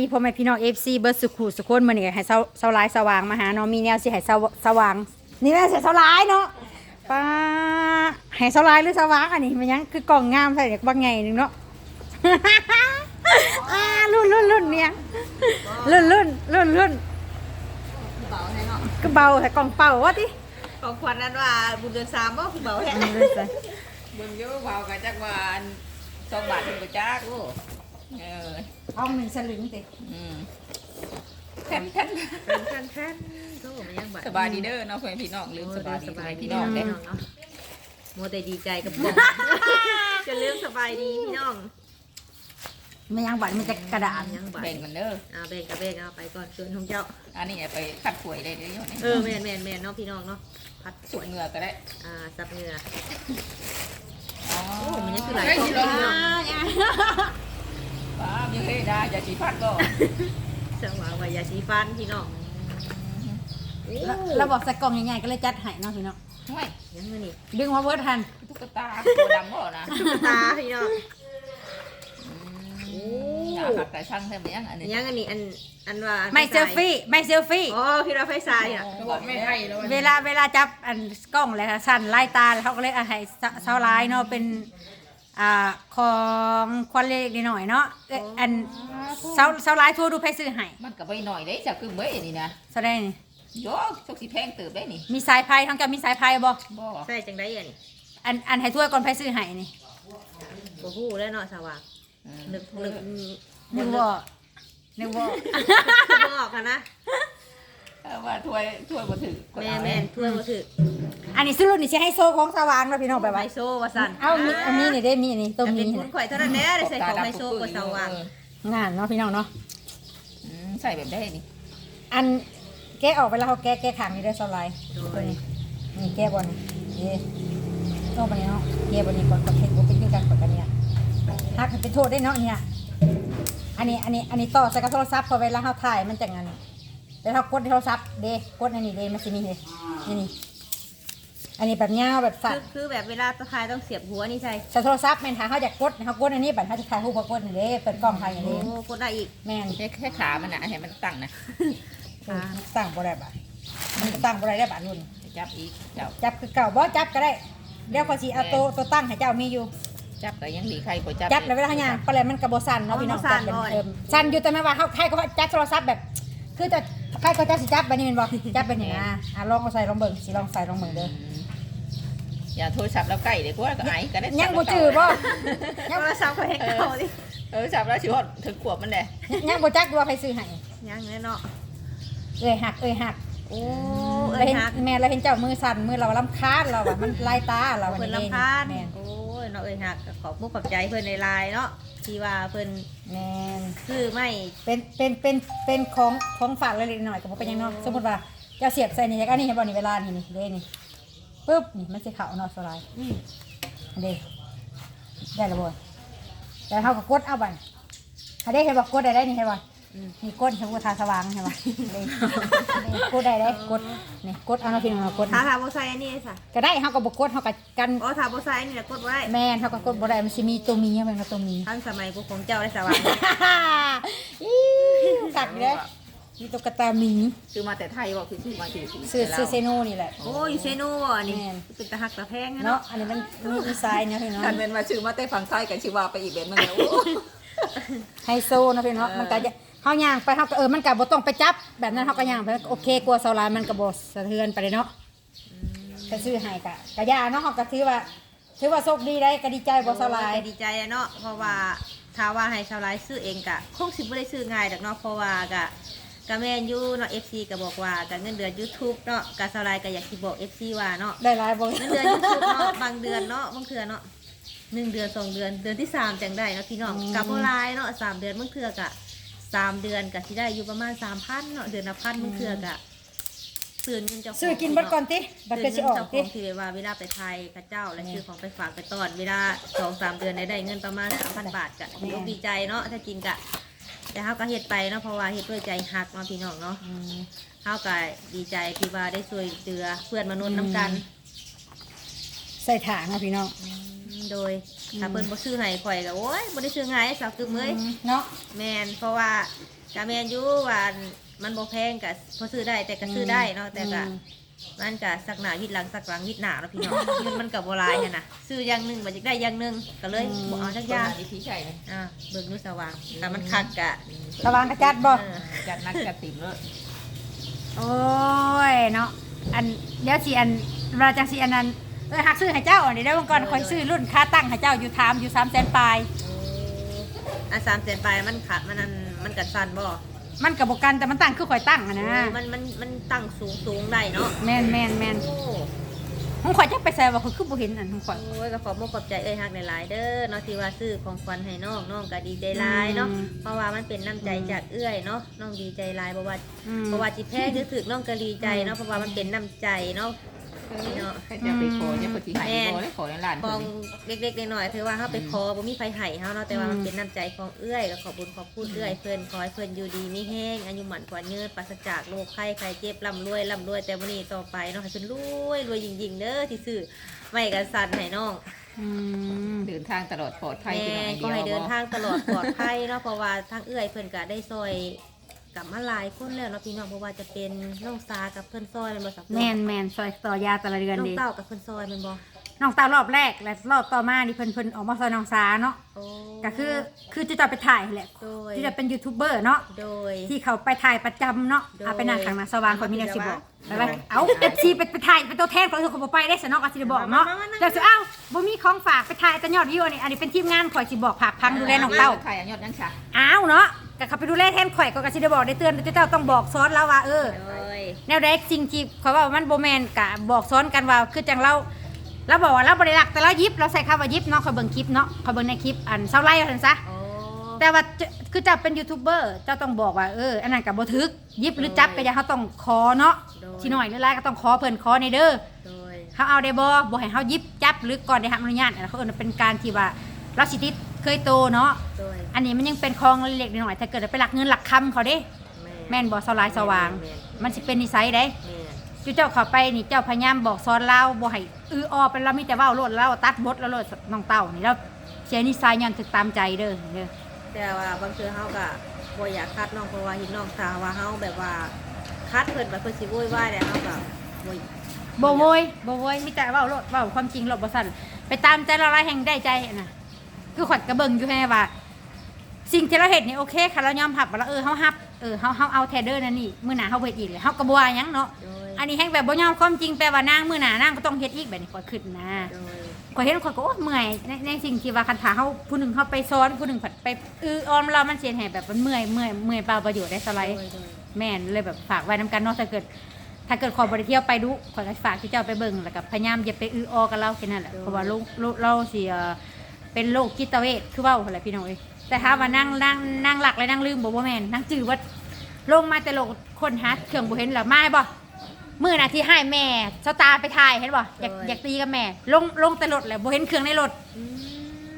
ดีพ่อแม่พี่น้อง FC เบิร์ดสุขุสุขคนมื้อนี้ก็ให้เซาเซาหลายสว่างมาหาเนาะมีแนวสิให้เซาสว่าง นี่แหละเสียเซาหลายเนาะป้าให้เซาหลายหรือสว่างอันนี้มันยังคือกล่องงามใส่เด็กบางไงหนึงเนาะ อ่ารุ่นรุ่นรุ่นเนี่ยรุ่นรุ่นรุ่นรุ่นเบาแท้เนาะก็เบาแต่กล่องเป่าวะติของขวัญนั้นว่าบุญเดือนสามบ่คือเบาแท้อันนี้เลยจ้ะเบิ่งอยู่เบาก็จักว่าอันสองบาทถึงก็จักโอ้ เออเอาหนึ่งสลึงติอืมแผ่นแผ่นเป็นแค่แค่โตมันยังบัดสบายดีเด้อเนาะเพื่อนพี่น้องลืมสบายดีสบายพี่น้องเด้อเนาะโมแต่ดีใจกับผมจะเรื่องสบายดีพี่น้องไม่ยังบัดมันจะกระดาษยังบัดแบ่งกันเด้ออ่าแบ่งกับแบ่งเอาไปก่อนเชิญของเจ้า อันนี้ไปขัดขวยได้เด้อเนี่ยเออแม่นแม่นแม่นเนาะพี่น้องเนาะพัดสสุวกยเหงือก็ได้ อ่าซับเหงื่ออ๋อโอ้มันยังคือหลายเฮ้ของสิพี่ลน้อง ป้าบยังเฮ้ได้อย่าสิพัดก็สังหวะว่ายาสีฟันพี่น้องเราบอกใส่กล่องใหญ่ๆก็เลยจัดให้เนาะพี่น้องห่ยังไงนี่ดึงมาเวิร์ดทันตุ๊กตาตัวดำบ่นะตุ๊กตาพี่น้องอยากหักแต่ช่างแท้ไหมยังอันนี้ยังอันนี้อันอันว่าไม่เซลฟี่ไม่เซลฟี่อ๋อพี่เราไฟสายอะเขาบอกไม่ให้แล้วเวลาเวลาจับอันกล้องเลยค่ะสั่นไล่ตาแล้วเขาก็เลยเอาให้เซาไลายเนาะเป็น อ่าของควันเล็กๆหน่อยๆเนาะเอ้ยอันเซาเซาไลายทั่วดูไพซื้อให้มันก็ไปหน่อยได้จากคือเบ้ยนี่นะแสดงนี่โยกชกสิแพงเติบได้นี่มีสายไพ่ทั้งจะมีสายไพ่บ่บ่ใส่จังได้อันนี้อันอันให้ทั่วก่อนไพซื้อให้นี่บ่ฮู้แล้วเนาะสว่างอืมนึกนึกนึกว่านึกว่าคือบ่ออกค่ะนะเออ ว่าถ้วยถ้วยบ่ถือแม่แม่นถ้วยบ่ถึกอันนี้ซื้อรุ่นนี่สิให้โซ่ของสว่างเนาะพี่น้องไปไมไว้โซว่าซั่นเอามีอันนี้นี่ได้มีอันนี้ตัวแต่มีเป็นนี่คุแหณละข่อยเท่านั้นแหละได้ใส่ของไมโซกว่าสว่างเอองานเนาะพี่น้องเนาะอืมใส่แบบได้นี่อันแกะออกไปแล้วเขาแกะแกะขางนี่ได้เซาไลายตัวนี้นี่แกะบอลนี่ต้องไปเนาะแกะบอลนี่ก่อนกับเทคบุเป็นที่การกดกันเนี่ยหักให้เป็นโทษได้เนาะเนี่ยอันนี้อันนี้อันนี้ต่อใส่กับโทรศัพท์พอเวลาเขาถ่ายมันจะงั้น แล้วเขากดในโทรศัพท์เด้กดอันนี้เด้มันจะมีเลยนี่นี่อันนี้แบบเงาวแบบสั่คืนอคือแบบเวลาตะคายต้องเสียบหัวนี่ใส่ใส่โทรศัพท์แม่นถ้าเขาอยากกดเขากดอันนี้บัตรเขาจะถ่ายรูปเขากดอันนี้เปิดกล้องถ่ายอย่างโอ้นี้กดได้อีกแม่นแค่แค่ขามันนะให้มันตั้งนะค่ะตั้งบ่ได้บัตรมันตั้งบ่ได้ได้บัตรรุ่นจับอีกเจ้าจับคือเก่าบ่จับก็ได้เดี๋ยวก็สิเอาตัวตัวตั้งให้เจ้ามีอยู่ จับก็ยังดีใครก็จับจับแล้วเวลาเขาย่างปลาแหลมมันกระโบสั่นเนาะพี่น้องจับเป็นเอิ่มสั่นอยู่แต่ไม่ว่าเขาใครก็จับโทรศัพท์แบบ คือจะ ใครก็จับสิจับแบบนี้เป็นบ่จับเป็นอย่างนะอะลองเอาใส่ลองเบิ่งสิลองใส่ลองเบิ่งเด้ออย่าโทรศัพท์แล้วใกล้เด็กว่าก็ไอก็ได้ยังบ่จื้อบ่โทรศัพท์ข่อยให้เก่าดิเออจับแล้วชิวดถึงขวบมันเลยยังบ่จักว่าใครซื้อให้ยังแน่เนาะเอ้ยหักเอ้ยหักโอ้เราเอ้ยเห็นฮักแม่เราเห็นเจ้ามือสั่นมือเราลำคาญเราอะมันลายตาเราเพิ่นอัลำพานแม่นโอ้ยเนาะเอ้ยฮักก็ขอบมุกขอบใจเพิ่นในไลน์เนาะ ที่ว่าเพิ่นแม่นซื้อไม่เป็นเป็นเป็นเป็นของของฝากเล็กๆหน่อยๆก็บ่เป็นหยังเนาะสมมติว่าเจ้าเสียบใส่นี่แล้วก็นี่เห็นบ่นี่เวลานี่นี่เด้นี่ปึ๊บนี่มันสิเข้าเนาะสไลด์อืมอันเด้ได้และบ่แต่เฮาก็กดเอาบัดถ้าได้เห็นบ่กดได้ได้นี่เห็นบ่อื มนี่กดเห็นบ่ทาสว่างเห็นบ่เด้นี่กดได้ได้กดนี่กดเอาเนาะพี่น้องเอากด ถ้านี่ทาบ่ใส่อันนี้ซะก็ได้เฮาก็บ่กดเฮาก็กันอ๋อถ้าบ่ใส่อันนี้แล้วกดไว้แม่นเฮาก็กดบ่ได้มันสิมีตัวมีมันก็ตัวมีทันสมัยกูของเจ้าได้สว่างอิ๊วกัดอยู่เลยมีตุ๊กตาหมีซื้อมาแต่ไทยบอกคือซื้อมาถือซื้อซื้อเซโน่นี่แหละโอ้ยเซโน่บ่อันนี่แม่นเป็นตะหักตะแพงอะเนาะเนาะอันนี้มันมีดีไซน์เนาะพี่เนาะคันเป็นมาซื้อมาแต่ฝั่งไทยกันชิว่าไปอีกแบบนึงแล้วไฮโซเนาะพี่เนาะมันก็จะ เฮาย่างไปเฮาก็เออมันก็บ่ต้องไปจับ แบบนั้นเฮาก็ย่างไปโอเคกลัวเซาลายมันก็บ่สะเทือนไปเลยเนาะก็ซื้อให้ก็ก็ย่าเนาะเฮาก็ถือว่าถือว่าโชคดีได้ก็ดีใจบ่เซาลายก็ดีใจอะเนาะเพราะว่าถ้าว่าให้ชาวไร่ซื้อเองกะคงสิบ่ได้ซื้อง่ายดอกเนาะเพราะว่ากะกะแม่นอยู่เนาะ FC ก็บอกว่ากะเงินเดือน YouTube เนาะกะชาวไร่ก็อยากสิบอก FC ว่าเนาะได้หลายบ่เงินเดือน YouTube เนาะบางเดือนเนาะบางเทื่อเนาะหนึ่งเดือนสองเดือนเดือนที่สามจังได้เนาะพี่น้องกับโบรายเนาะสามเดือนบางเทื่อกะ สามเดือนกะสิได้อยู่ประมาณสามพันเนาะเดือนละพันบางเทื่อกะซื้อเงินเจ้าของซื้อกินเบิดก่อนติบัดซื้ก็อสิเงินออกเจ้าขติองที่ว่าเวลาไปไทยกับเจ้าและซื้อของไปฝากไปตอนเวลาสองสามเดือนได้ได้เงินประมาณสามพันบาทกะถือว่าดีใจเนาะถ้ากินกะแต่เฮาก็เฮ็ดไปเนาะเพราะว่าเฮ็ดด้วยใจฮักเนาะพี่น้องเนาะอืมเฮาก็ดีใจที่ว่าได้ช่วยเหลือเพื่อนมนุษย์นํกัน ใส่ถางเนาะพี่น้องอืม โดยถ้าเพิ่นบ่ซื้อให้ข่อยก็โอ้ยบ่ได้ซื้อให้สาวกึมเอ้ยเนาะแม่นเพราะว่ากะแม่นอยู่ว่ามันบ่แพงก็พอซื้อได้แต่ก็ซื้อได้เนาะแต่ก็อืมมันก็สักหน้าวิดหลังสักหลังวิดหน้าเนาะพี่น้องมันมันก็บ่หลายหันน่ะซื้ออย่างหนึงบ่อยากได้อย่างหนึงก็เลยบ่เอาจักอย่างวิธีใช่เลยอ่าเบิ่งดูสว่างแต่มันคักกะสว่างกระจัดบ่เออจัดนักจัดติ่มเลยโอ้ยเนาะอันเดี๋ยวสิอันเราจังสิอันนั้น เออหักซื้อให้เจ้าอันนี้ได้วงก่อนคอยซื้อรุ่นค่าตั้งให้เจ้าอยู่ถามอยู่3แสนปลาย อะสามเซนไปมันขาดมันนั่นมันกัดสั่นบ่มันก็บ่กันแต่มันตั้งคือข่อยตั้งอะนะโอ้มันมันมันตั้งสูงสูงได้เนาะแม่นแม่นแม่นโอ้ของข่อยจะไปใส่ว่าข่อยคือบ่เห็นอันของข่อยโอ้ยก็ขอบมกขอบใจเอ้ยฮักหลายๆเด้อเนาะที่ว่าซื้อของขวัญให้น้องน้องก็ดีใจหลายเนาะอืมเพราะว่ามันเป็นน้ำใจจากเอื้อยเนาะน้องดีใจหลายเพราะว่า อืม เพราะว่าจิแพ้คือถึกน้องก็ดีใจเนาะเพราะว่ามันเป็นน้ำใจเนาะ เนาะก็จะไปขอเนี่ยปฏิหารขอได้ขอในร้านขคองเล็กๆน้อยๆถือว่าเฮาไปขอบ่มีไฟไห้เฮาเนาะแต่ว่ามันเป็นน้ำใจของเอื้อยก็ขอบคุญขอบคุณเอื้อยเพิ่นขอให้เพิ่นอยู่ดีมีแห้งอายุหมันกว่าเยืนปราศจากโรคไข้ไข้เจ็บร่ำรวยร่ำรวยแต่วันนี้ต่อไปเนาะให้เพิ่นรวยรวยยิ่งๆเด้อที่ซื้อไว้กันสั่นให้น้อง อืมเดินทางตลอดปลอดภัยแม่ที่ไหนก็ให้เดินทางตลอดปลอดภัยเนาะเพราะว่าทางเอื้อยเพิ่นก็ได้ซอย กับมาหลายคนแล้วเนาะพี่น้องเพราะว่าจะเป็นน้องซากับเพิ่นซอยแม่นบ่สักแม่นแม่นซอยต่อยาแต่ละเดือนน้องดีเต้ากับเพิ่นซอยแม่นบ่น้องตารอบแรกและรอบต่อมานี่เพิ่นเพิ่นออกมาซอยน้องสาเนาะโอ้ก็คือคือจะจะไปถ่ายแหละโดยที่จะเป็นยูทูบเบอร์เนาะโดยที่เขาไปถ่ายประจำเนาะโดยเอาไปนั่งข้างหน้าสว่างคนมีแนวสิบอกโดไปยไปเอาเอฟซีไปไปถ่ายเป็นตัวแทนของเขาบอกไปได้สนอกอาสิได้บอกเนาะมามามาเดี๋ยวสิเอ้าบ่มีของฝากไปถ่ายแต่ยอดวิวอันนี้อันนี้เป็นทีมงานข่อยสิบอกผักพังดูแลน้องเต้าถ่ายอันยอดยังฉะอ้าวเนาะ ก็เขาไปดูแลแทนข่อยก็กสิได้บอกได้เตือนเจ้าต้องบอกซ้อนแล้วว่าเออ โดยแนวใดสิ่งที่เขาว่ามันโบแมนกะบอกซ้อนกันว่าคือจังเราเราบอกว่าเราบริรักแต่เรายิบเราใส่คำว่ายิบเนาะเขาเบิ่งคลิปเนาะเขาเบิ่งในคลิปอันเศร้าไล่กันซะ โอ้แต่ว่าจะคือจะเป็นยูทูบเบอร์เจ้าต้องบอกว่าเอออันนั้นกับบ่ทึกยิบหรือจับก็อย่าเขาต้องขอเนาะโดยทีหน่อยหรือไรก็ต้องขอเพิ่นขอในเด้อโดยเขาเอาได้บ่บ่ให้เขายิบจับหรือก่อนได้รับอนุญาตอันนั้นเขาเอิ้นว่าเป็นการที่ว่าเราสิติด เคยโตเนาะ โดยอันนี้มันยังเป็นของเล็กๆน้อยๆถ้าเกิดไปหลักเงินหลักคำเขาเด้ แม่นบ่สลายสว่าง มันสิเป็นนิสัยเด้แม่นจุเจ้าเข้าไปนี่เจ้าพยายามบอกสอนเราบ่ให้อือออเป็นเรามีแต่เว้าโลดเราตัดบทแล้วโลดน้องเต้านี่เราเสียนิสัยย้อนถึกตามใจเด้อเด้อ แต่ว่าบางเทื่อเฮาก็บ่อยากคัดน้องเพราะว่าเห็นน้องสาวว่าเฮาแบบว่าคัดเพิ่นแบบเพิ่นสิโวยวายแต่เฮาก็บ่บ่โวยบ่โวยมีแต่เว้าโลดเว้าความจริงโลดบ่สั่นไปตามใจเราหลายแห่งได้ใจอะนะ คือขวัญกระเบิงอยู่แค่ว่า สิ่งที่เราเฮ็ดนี่โอเคค่ะเรายอมรับว่าเราเออเฮาฮับเออเฮาเฮาเอาแทเดอร์นั่นนี่มื้อหน้าเฮาเฮ็ดอีกเลยเฮาก็บ่ว่าหยังเนาะโดยอันนี้แฮงแบบบ่ยอมความจริงแปลว่านางมื้อหน้านางก็ต้องเฮ็ดอีกแบบนี้ขอยคิดนะ โดยข่อยเห็นข่อยก็โอ้ยเมื่อยในในสิ่งที่ว่าคันถาเฮาผู้หนึงเฮาไปซ้อนผู้หนึงผัดไปเออออมเรามันเสียแห่แบบมันเมื่อยเมื่อยเมื่อยเปล่าประโยชน์ได้สไลด์โดยโดยแม่นเลยแบบฝากไว้นํกันเนาะถ้าเกิด ถ้าเกิดขอบริเที่ยวไปดูขอยก็ฝากที่เจ้าไปเบิ่งแล้วก็พยายามอย่าไปอือออกับเราแค่นั้นแหละเพราะว่าโรคโรคเราสิเอ่อ เป็นโรคจิตเวชคือเว้าหั่นแหละพี่น้องเอ้ยแต่ถ้าว่านั่งนั่งนั่งหลักและนั่งลืมบ่บ่แม่นนั่งจื้อว่าลงมาแต่โลกคนหาเครื่องบ่เห็นแล้วมาบ่มื้อน่ะที่ให้แม่เจ้าตาไปถ่ายเห็นบ่อยากอยากตีกับแม่ ลงลงแต่รถแล้วบ่เห็นเครื่องในรถอืม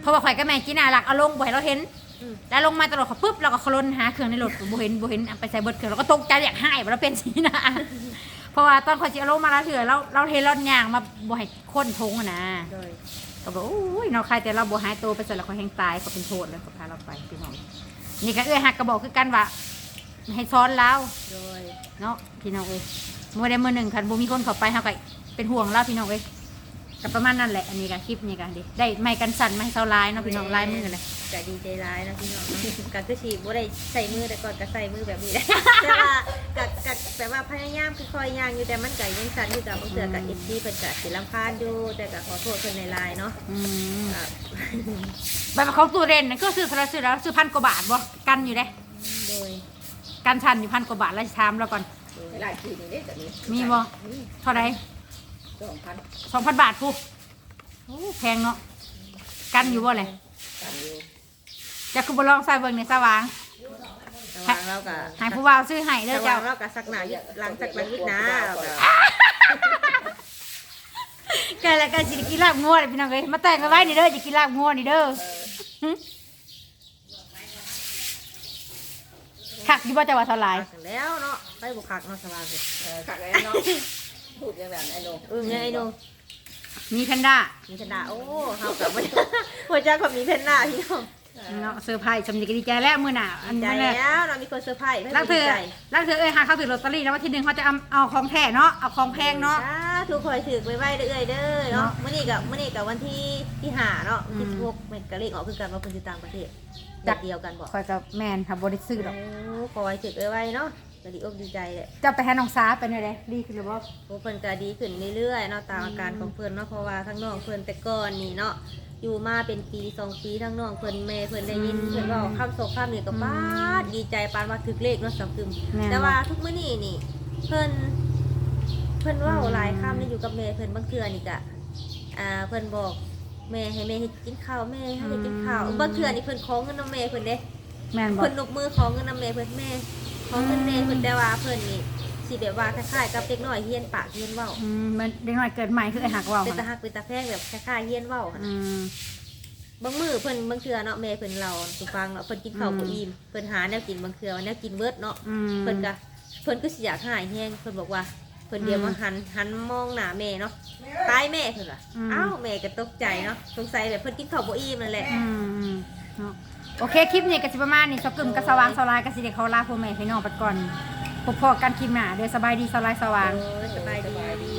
เพราะว่าข่อยกับแม่กินอาหลักเอาลงบ่ให้เราเห็นอืมแล้วลงมาตลอดเขาปุ๊บเราก็คลนหาเครื่องในรถบ่เห็นบ่เห็นเอาไปใส่เบิดเครื่องเราก็ตกใจอยากให้บ่เราเป็นสีหนะเพราะว่าตอนข่อยสิเอาลงมาแล้วเถื่อเราเราเห็นรถย่างมาบ่ให้คนทงอะนะโดย ก็บอกโอ้ยเนาะใครแต่เราบวหายตัวไปเสร็จแล้วเขาแห้งตายเขาเป็นโทษเลยเขาพาเราไปพี่น้องนี่ก็เอื้อหักกระบอกคือกันว่าให้ซ้อนเราโดยเนาะพี่น้องเอ้ยมื้อใดมือหนึ่งคันบูมีคนเข้าไปเขาก็เป็นห่วงเราพี่น้องเอ้ยก็ประมาณนั้นแหละอันนี้ก็คลิปนี้ก็ดิได้ไม่กันสั่นไม้เซาลายเนาะพี่น้องลายมือเลย ก็ดีใจร้ายนะพี่น้องเนาะก็คือสิบ่ได้ใส่มือแต่ก่อนก็ใส่มือแบบนี้แหละแต่ว่าก็ก็แต่ว่าพยายามคือคอยย่างอยู่แต่มันก็ยังสั่นอยู่กับบางเทื่อกับ FC เพิ่นก็สิรำคาญอยู่แต่ก็ขอโทษเพิ่นในไลน์เนาะอืมอะแบบของตัวเรนนั่นก็ซื้อโทรศัพท์แล้วซื้อพันกว่าบาทบ่กันอยู่เด้โดยกันชันอยู่พันกว่าบาทแล้วสิถามเราก่อน โดย หลายคืนนี้แต่นี้มีบ่ เท่าไหร่สองพันสองพันบาทพูโอ้แพงเนาะกันอยู่บ่เลยกันอยู่ จะคือบ่ลองใส่เบิ่งในสว่างแต่ว่าเราก็ให้ผู้บ่าวซื้อให้เด้แต่อว่าเจ้าเราก็สักหนาอยู่หลังจากนั้นวิทย์นะเราก็แกแล้วก็สิได้กินลาบงัวเลยพี่น้องเอ้ยมาแต่งกันไว้นี่เด้อจะกินลาบงัวนี่เด้อหึคักอยู่บ่จะว่าเท่าไหร่คักแล้วเนาะไปบุคักเนาะสบายเลยเออขัดเลยเนาะพูดอย่างนั้นไอ้โนเออไงไอ้หนูมีแพนด้ามีเพนด้าโอ้เฮากับมันหัวใจกับมีเพนด้าพี่น้อง เนาะเซอร์ไพรส์สำนึกดีใจแล้วมื้อหน่ะอันใจนั้นแหละแล้วเรามีคนเซอร์ไพรส์ให้ลังเธดีอใจลังเธอเอ้ยหาเขาถือลอตเตอรี่แล้ววันที่หนึ่งเขาจะเอาเอาของแท้เนาะเอาของแพงเนาะสทุกคนถือไว้ไว้เด้อยๆเด้อเนาะเนาะมื้อนี้กับมื้อนี้กับวันที่ที่หาเนาะอืมที่พวกแม่นกะเลขออกคือกันว่าเพิ่นสิต่างประเทศจัจักกเดียวกันบ่คอยกับแมนค่ะบริซื้อหรอกโอ้ขอให้ถือไว้ไว้เนาะก็ดีอกดีใจแหละจะไปหาน้องสาเป็นไงเลยดีขึ้นหรือเปล่าโอ้เพิ่นก็ดีขึ้นเรื่อยๆเนาะตามอาการของเพิ่นเนาะเพราะว่าทั้งน้องเพิ่นแต่ก่อนนี่เนาะ อยู่มาเป็นปีสองปีทั้งน้องเพิ่นแม่เพิ่นได้ยินเพิ่นเว้าคำโศกคำนี่ก็ป้าดดีใจปานว่าถึกเลขเนาะสังคึมแม่นแต่ว่าทุกมื้อนี้นี่ เพิ่นเพิ่นเว้าหลายคำนี่อยู่กับแม่เพิ่นบางเทื่อนี่ก็อ่าเพิ่นบอก แม่ให้แม่เฮ็ดกินข้าวแม่ให้กินข้าวบางเทื่อนี่เพิ่นขอเงินนำแม่เพิ่นเด้ แมนบอกเพิ่นนกมือขอเงินนำแม่เพิ่นแม่ขอเงินแม่เพิ่นแต่ว่าเพิ่นนี่ สิแบบว่าคล้ายๆกับเด็กน้อยเฮียนปากเฮียนเว้าอืมมันเด็กน้อยเกิดใหม่คือไอ้หักว่าวเป็นตาอะหักเป็นตาแพงแบบคล้ายๆเฮียนเว้าหั่นอืม บางมื้อเพิ่นบางเทื่อเนาะแม่เพิ่นเราสุฟังเนาะเพิ่นกินข้าวอืม บ่อิ่มเพิ่นหาแนวกินบางเทื่อว่าแนวกินเบิดเนาะอืม เพิ่นก็เพิ่นก็สิอยากหายแฮงเพิ่นบอกว่าเพิ่นเดียวอืมมาหันหันมองหน้าแม่เนาะตายแม่เพิ่นว่ะอืม อ้าวแม่ก็ตกใจเนาะสงสัยแบบเพิ่นกินข้าวบ่อิ่มนั่นแหละ อืมอืมเนาะโอเค คลิปนี้ก็สิประมาณนี้สกึมกับสว่างสลายก็สิเด็กเขาลาพ่อแม่พี่น้องไปก่อน พบพอกันคลิปหน้าเดี๋ยวสบายดีสลายสว่าง โอ้ยสบายดี